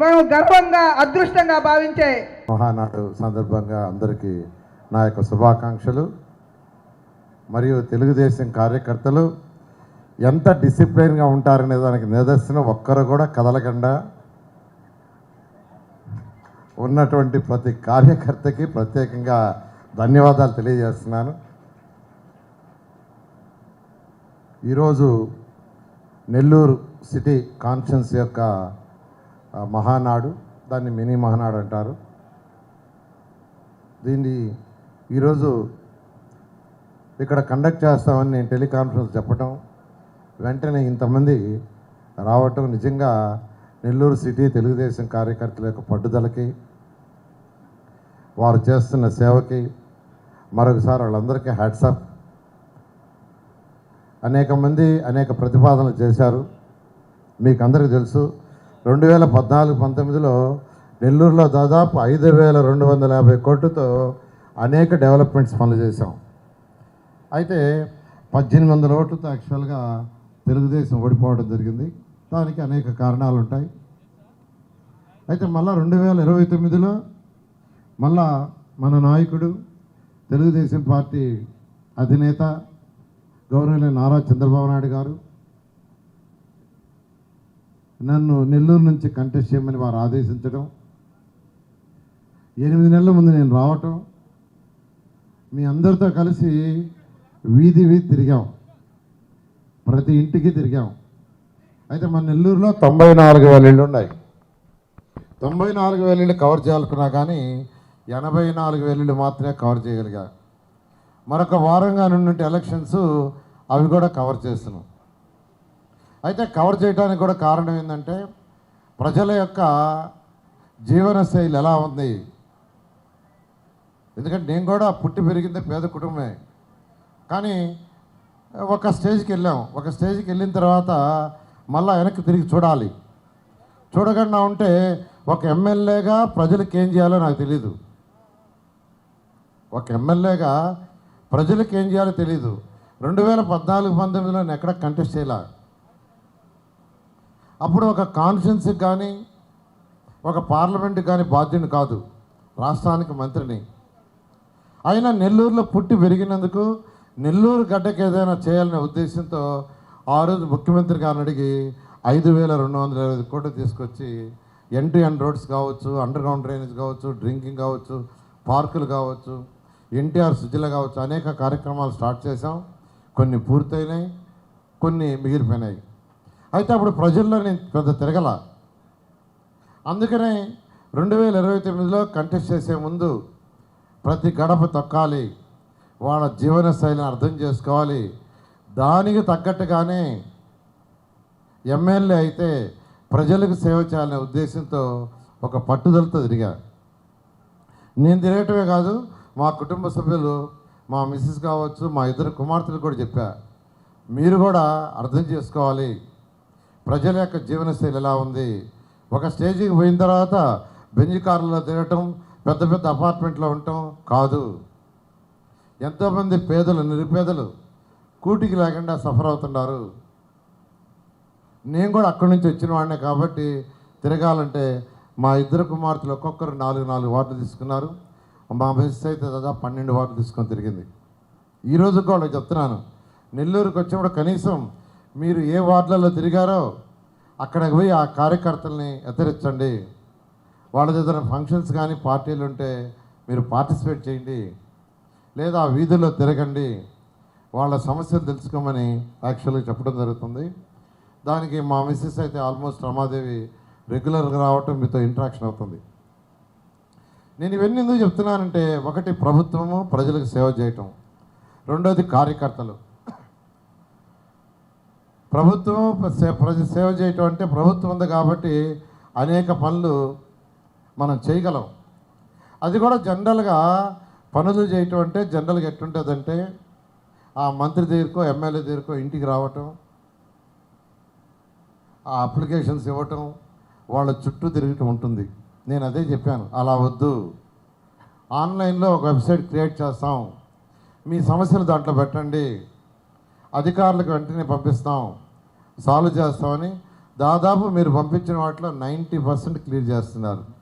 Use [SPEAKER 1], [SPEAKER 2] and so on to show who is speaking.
[SPEAKER 1] గర్వంగా అదృష్టంగా భావించే
[SPEAKER 2] మహానాడు సందర్భంగా అందరికీ నా యొక్క శుభాకాంక్షలు. మరియు తెలుగుదేశం కార్యకర్తలు ఎంత డిసిప్లైన్గా ఉంటారనే దానికి నిదర్శనం ఒక్కరు కూడా కదలకుండా ఉన్నటువంటి ప్రతి కార్యకర్తకి ప్రత్యేకంగా ధన్యవాదాలు తెలియజేస్తున్నాను. ఈరోజు నెల్లూరు సిటీ కాన్ఫరెన్స్ యొక్క మహానాడు దాన్ని మినీ మహానాడు అంటారు. దీన్ని ఈరోజు ఇక్కడ కండక్ట్ చేస్తామని నేను టెలికాన్ఫరెన్స్ చెప్పటం వెంటనే ఇంతమంది రావటం నిజంగా నెల్లూరు సిటీ తెలుగుదేశం కార్యకర్తల యొక్క పట్టుదలకి వారు చేస్తున్న సేవకి మరొకసారి వాళ్ళందరికీ హ్యాట్సప్ అనేక మంది అనేక ప్రతిపాదనలు చేశారు. మీకు అందరికీ తెలుసు రెండు వేల పద్నాలుగు పంతొమ్మిదిలో నెల్లూరులో దాదాపు ఐదు వేల రెండు వందల యాభై కోట్లతో అనేక డెవలప్మెంట్స్ పనులు చేశాం. అయితే పద్దెనిమిది వందల ఓట్లతో యాక్చువల్గా తెలుగుదేశం ఓడిపోవడం జరిగింది. దానికి అనేక కారణాలు ఉంటాయి అయితే మళ్ళా రెండు వేల ఇరవై తొమ్మిదిలో మళ్ళా మన నాయకుడు తెలుగుదేశం పార్టీ అధినేత గవర్నర్ నారా చంద్రబాబు నాయుడు గారు నన్ను నెల్లూరు నుంచి కంటెస్ట్ చేయమని వారు ఆదేశించడం ఎనిమిది నెలల ముందు నేను రావటం మీ అందరితో కలిసి వీధి వీధి తిరిగాం. ప్రతి ఇంటికి తిరిగాం. అయితే మన నెల్లూరులో తొంభై నాలుగు వేల ఇళ్ళు ఉన్నాయి. తొంభై నాలుగు వేల ఇళ్ళు కవర్ చేయాలనుకున్నా కానీ ఎనభై నాలుగు వేల ఇళ్ళు మాత్రమే కవర్ చేయగలిగా. మరొక వారంగా నుండి ఎలక్షన్స్ అవి కూడా కవర్ చేస్తున్నాం. అయితే కవర్ చేయడానికి కూడా కారణం ఏంటంటే ప్రజల యొక్క జీవన శైలి ఎలా ఉంది? ఎందుకంటే నేను కూడా పుట్టి పెరిగింది పేద కుటుంబమే. కానీ ఒక స్టేజ్కి వెళ్ళాం. ఒక స్టేజ్కి వెళ్ళిన తర్వాత మళ్ళా వెనక్కి తిరిగి చూడాలి. చూడకుండా ఉంటే ఒక ఎమ్మెల్యేగా ప్రజలకు ఏం చేయాలో నాకు తెలీదు. ఒక ఎమ్మెల్యేగా ప్రజలకు ఏం చేయాలో తెలీదు. రెండు వేల పద్నాలుగు పంతొమ్మిదిలో నేను ఎక్కడ కంటెస్ట్ చేయలే? అప్పుడు ఒక కాన్ఫరెన్స్కి కానీ ఒక పార్లమెంట్కి కానీ బాధ్యుని కాదు రాష్ట్రానికి మంత్రిని. అయినా నెల్లూరులో పుట్టి పెరిగినందుకు నెల్లూరు గడ్డకి ఏదైనా చేయాలనే ఉద్దేశంతో ఆ రోజు ముఖ్యమంత్రి గారిని అడిగి ఐదు వేల రెండు వందల ఇరవై ఐదు కోట్లు తీసుకొచ్చి ఎన్ టు ఎన్ రోడ్స్ కావచ్చు అండర్ గ్రౌండ్ డ్రైనేజ్ కావచ్చు డ్రింకింగ్ కావచ్చు పార్కులు కావచ్చు ఎన్టీఆర్ సుజల కావచ్చు అనేక కార్యక్రమాలు స్టార్ట్ చేసాం కొన్ని పూర్తయినాయి కొన్ని మిగిలిపోయినాయి. అయితే అప్పుడు ప్రజల్లో నేను పెద్ద తిరగల. అందుకనే రెండు వేల ఇరవై తొమ్మిదిలో కంటెస్ట్ చేసే ముందు ప్రతి గడప తొక్కాలి వాళ్ళ జీవన శైలిని అర్థం చేసుకోవాలి. దానికి తగ్గట్టుగానే ఎమ్మెల్యే అయితే ప్రజలకు సేవ చేయాలనే ఉద్దేశంతో ఒక పట్టుదలతో తిరిగా. నేను తిరగటమే కాదు మా కుటుంబ సభ్యులు మా మిస్సెస్ కావచ్చు మా ఇద్దరు కుమార్తెలు కూడా చెప్పా మీరు కూడా అర్థం చేసుకోవాలి. ప్రజల యొక్క జీవనశైలి ఎలా ఉంది? ఒక స్టేజ్కి పోయిన తర్వాత బెంజ్ కార్లలో తిరగటం పెద్ద పెద్ద అపార్ట్మెంట్లో ఉండటం కాదు. ఎంతోమంది పేదలు నిరుపేదలు కూటికి లేకుండా సఫర్ అవుతున్నారు. నేను కూడా అక్కడి నుంచి వచ్చిన వాడినే కాబట్టి తిరగాలంటే మా ఇద్దరు కుమార్తెలు ఒక్కొక్కరు నాలుగు నాలుగు వార్డులు తీసుకున్నారు. మా మిస్ అయితే దాదాపు పన్నెండు వార్డులు తీసుకొని తిరిగింది. ఈరోజు కూడా చెప్తున్నాను. నెల్లూరుకి వచ్చినప్పుడు కనీసం మీరు ఏ వార్డులలో తిరిగారో అక్కడికి పోయి ఆ కార్యకర్తల్ని హెచ్చరించండి వాళ్ళ దగ్గర ఫంక్షన్స్ కానీ పార్టీలు ఉంటే మీరు పార్టిసిపేట్ చేయండి. లేదా ఆ వీధుల్లో తిరగండి. వాళ్ళ సమస్యలు తెలుసుకోమని యాక్చువల్గా చెప్పడం జరుగుతుంది. దానికి మా మిస్సెస్ అయితే ఆల్మోస్ట్ రమాదేవి రెగ్యులర్గా రావటం మీతో ఇంట్రాక్షన్ అవుతుంది. నేను ఇవన్నీ ఎందుకు చెప్తున్నానంటే ఒకటి ప్రభుత్వము ప్రజలకు సేవ చేయటం. రెండోది కార్యకర్తలు. ప్రభుత్వం సే- ప్రజ సేవ చేయటం అంటే ప్రభుత్వం ఉంది కాబట్టి అనేక పనులు మనం చేయగలం. అది కూడా జనరల్గా పనులు చేయటం అంటే జనరల్గా ఎట్లుంటుందంటే ఆ మంత్రి దగ్గరకో ఎమ్మెల్యే దగ్గరకో ఇంటికి రావటం ఆ అప్లికేషన్స్ ఇవ్వటం వాళ్ళ చుట్టూ తిరగటం ఉంటుంది. నేను అదే చెప్పాను అలా వద్దు. ఆన్లైన్లో ఒక వెబ్సైట్ క్రియేట్ చేస్తాం. మీ సమస్యలు దాంట్లో పెట్టండి. అధికారులకు వెంటనే పంపిస్తాం. సాల్వ్ చేస్తామని దాదాపు మీరు పంపించిన వాటిలో నైంటీ పర్సెంట్ క్లియర్ చేస్తున్నారు.